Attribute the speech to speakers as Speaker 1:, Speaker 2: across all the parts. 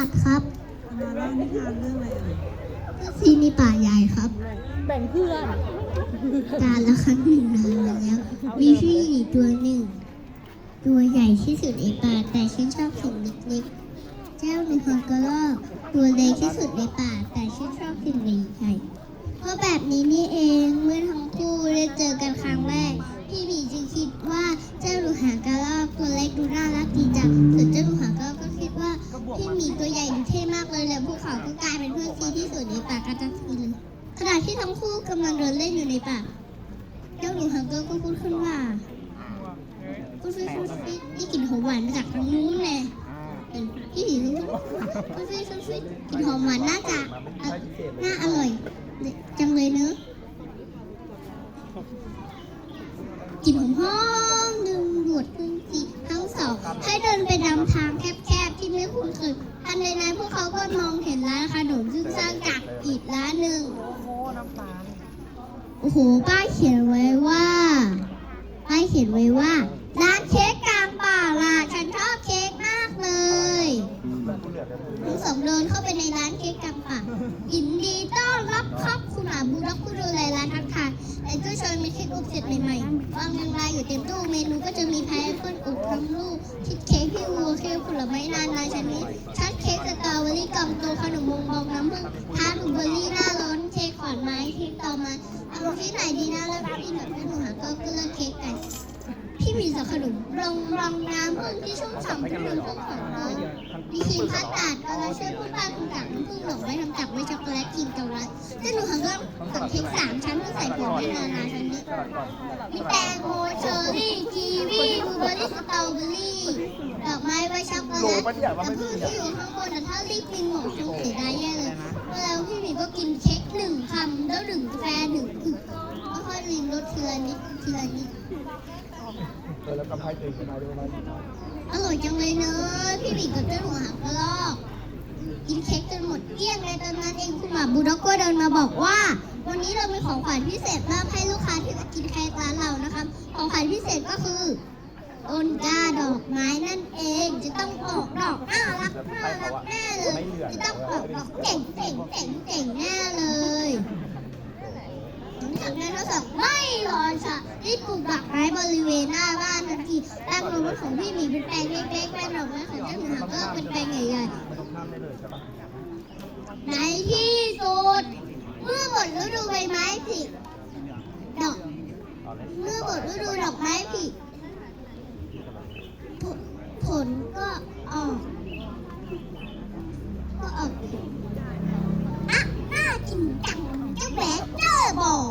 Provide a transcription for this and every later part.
Speaker 1: าติครับ
Speaker 2: มาเล่านิทานเรื่องอะไรเอ่ย
Speaker 1: ซีมีป่าใหญ่ครับ
Speaker 3: แบ่งเพื่อน
Speaker 1: การละครั้งหนึ่งนานมาแล้ว มีพี่หมีตัวหนึ่ง ตัวใหญ่ที่สุดในป่า แต่ฉันชอบสิ่งเล็กๆเจ้าหนึ่งคนกระรอกตัวเล็กที่สุดในป่า แต่ฉันชอบสิ่งใหญ่ๆเพราะแบบนี้นี่เองเมื่อทั้งคู่ได้เจอกันครั้งแรกพี่หมีจึงคิดว่าเจ้าหนูหางกระรอกตัวเล็กดูน่ารักดีจังส่วนเจ้าหนูหาง พี่หมีตัวใหญ่ดูเท่มากเลยและพวกเขาก็กลายเป็นเพื่อนซีที่สุดในป่ากันทันทีเลยขณะที่ทั้งคู่กำลังเดินเล่นอยู่ในป่าเจ้าหนูฮังเกอร์ก็พูดขึ้นว่าพูดฟิพูฟินี่กลิ่นหอมหวานมาจากทางนู้นเลยพี่หมีรู้พูดฟิพูฟิกลิ่นหอมหวานน่าจะน่าอร่อยจังเลยเนอะกลิ่นหอมหอมดึงดูดขึ้นสีทั้งสองให้เดินไปตามทางแคบ ที่ไม่คุ้นเคยทันใดนั้นพวกเขาก็มองเห็นร้านขนมซึ่งสร้างจากอิฐร้านหนึ่งโอ้โหป้ายเขียนไว้ว่าป้ายเขียนไว้ว่า และเชิญมีเค้กอบเสร็จใหม่ๆวางเรียงรายอยู่เต็มตู้เมนูก็จะมีพายแอปเปิ้ลอบทั้งลูกชีสเค้กพี่วัวเค้กผลไม้นานาชนิดชัดเค้กสตรอเบอรี่กล่องโตขนมวงบองน้ำผึ้งทาร์ตบลูเบอรี่หน้าร้อนเค้กขอนไม้เค้กต่อมาเอาที่ไหนดีนะแล้วพี่หนูพี่หนูหาก็เลือกเค้กกันพี่มีสับขนมรองรองน้ำผึ้งที่ชุ่มฉ่ำเป็นน้ำผึ้งของน้องมีครีมพัสตาดเอาละช่วยพูดบ้านคุณจากน้ำผึ้ง หนูหางก็สั่งเค้กสามชั้นเพื่อใส่ผงให้นานาชนิดมีแตงโมเชอร์รี่กีวีบลูเบอร์รี่สตรอเบอรี่ดอกไม้ไว้ช็อกโกแลตน้ำผึ้งที่อยู่ข้างบนแต่ถ้ารีบกินหมดคงเสียดายแย่เลยแล้วพี่หมีก็กินเค้กหนึ่งคำแล้วดื่มกาแฟหนึ่งอึกค่อยๆลินรสทีละนิดทีละนิด
Speaker 4: เออแล้วกำไพตื่นขึ้นมาด้วยไหม
Speaker 1: อร่อยจังเลยเนอะพี่หมีกับเจ้าหนูหา คุณหมาบูด็อกก็เดินมาบอกว่า วันนี้เรามีของขวัญพิเศษมากให้ลูกค้าที่มากินเค้กร้านเรานะครับ ของขวัญพิเศษก็คือต้นกล้าดอกไม้นั่นเองจะต้องออกดอกน่ารักน่ารักแน่เลย จะต้องออกดอกเจ๋งเจ๋งเจ๋งเจ๋งแน่เลยหลังจากนั้นเราสั่งไม่รอช้ารีบปลูกดอกไม้บริเวณหน้าบ้านทันทีตั้งโรงรถของพี่หมีเป็นแปลงเล็กๆแปลงดอกไม้ของเจ้าหนูหางก็เป็นแปลงใหญ่
Speaker 4: มันต้องข้ามได้เลยใช่ปะ
Speaker 1: ๆในที่สุด เมื่อหมดฤดู ใบไม้ผลิดอก
Speaker 4: เมื่
Speaker 1: อหมดฤดูดอกไม้ผลิผลผลก็ออก ก็ออกอะน่ากินจังเจ้าแหวนเจอบอก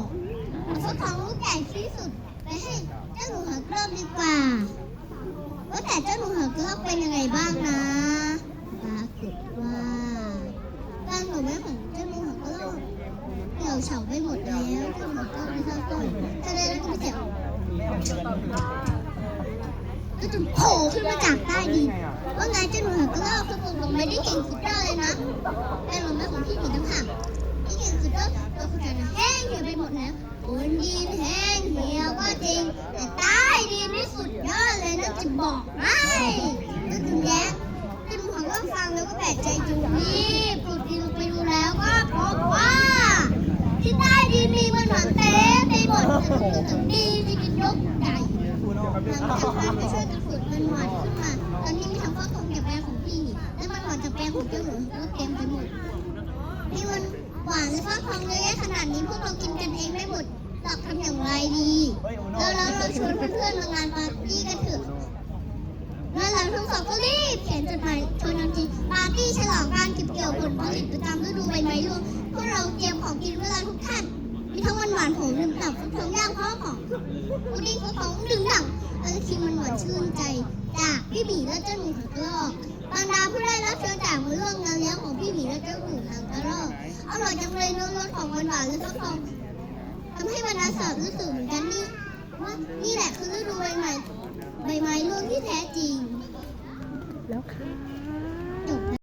Speaker 1: เอาฟักทองลูกใหญ่ที่สุดไปให้เจ้าหนูหางกรอบดีกว่าว่าแต่เจ้าหนูหางกรอบเป็นยังไงบ้างนะปรากฏว่าร่างหนูแม่ของเจ้าหนูหางกรอบเหี่ยวเฉาไปหมด แล้วเจ้าหนูหางกรอบไม่ทราบต้นแสดงแล้วก็ไม่เจ็บก็จะโผล่ขึ้นมาจากใต้ดินว่าไงเจ้าหนูหางกระรอกคือผมลงไม่ได้เก่งสุดยอดเลยนะแต่หนูแม่ของพี่หมีต่างหากที่เก่งสุดยอดตัวคุณจันแห้งเหี่ยวไปหมดแล้วบนดินแห้งเหี่ยวก็จริง แต่ใต้ดินนี่สุดยอดเลยนะจะบอกให้ก็ถึงแล้วเจ้าหนูหางกระรอกฟังแล้วก็แปลกใจจูนี่ปุดดินลงไปดูแล้วก็พบว่า ที่ใต้ดินมีมันหวานเต็มไปหม ดถึงดีมีกินยกใหญ่หลังจากนั้นก็ช่วยกันขุดมันหวานขึ้นมา ตอนนี้มีทั้งข้าวของจากแปลงของพี่ และมันหวานจากแปลงของเจ้าหนูก็เต็มไปหมดนี่มันหวานและข้าวของเยอะแยะขนาดนี้พวกเรากินกันเองไม่หมดเราทำอย่างไรดีแล้วเราเราชวนเพื่อนๆมางานปาร์ตี้กันเถอะแล้วเราทั้งสองก็รีบเขียนจดหมายชวนกันจริงปาร์ตี้ฉลองการเก็บเกี่ยวผลผลิตประจำฤดูใบไม้ร่วงพวกเรา มีทั้งมันหวานของดื่มตับฟักทองย่างพร้อของพุดดิ้งฟักทองดื่มดั่งเออคิมมันหวานชื่นใจจากพี่หมีและเจ้าหนูหางกระรอกบรรดาผู้ได้รับเชิญจากมาร่วมงานเลี้ยงของพี่หมีและเจ้าหนูหางกระรอกอร่อยจังเลยเนื้อรสของหวานหวานและฟักทองทำให้บรรดาสาวรู้สึกเหมือนกันนี่ว่านี่แหละคือฤดูใบไม้ใบไม้ร่วงที่แท้จริงแล้วค่ะ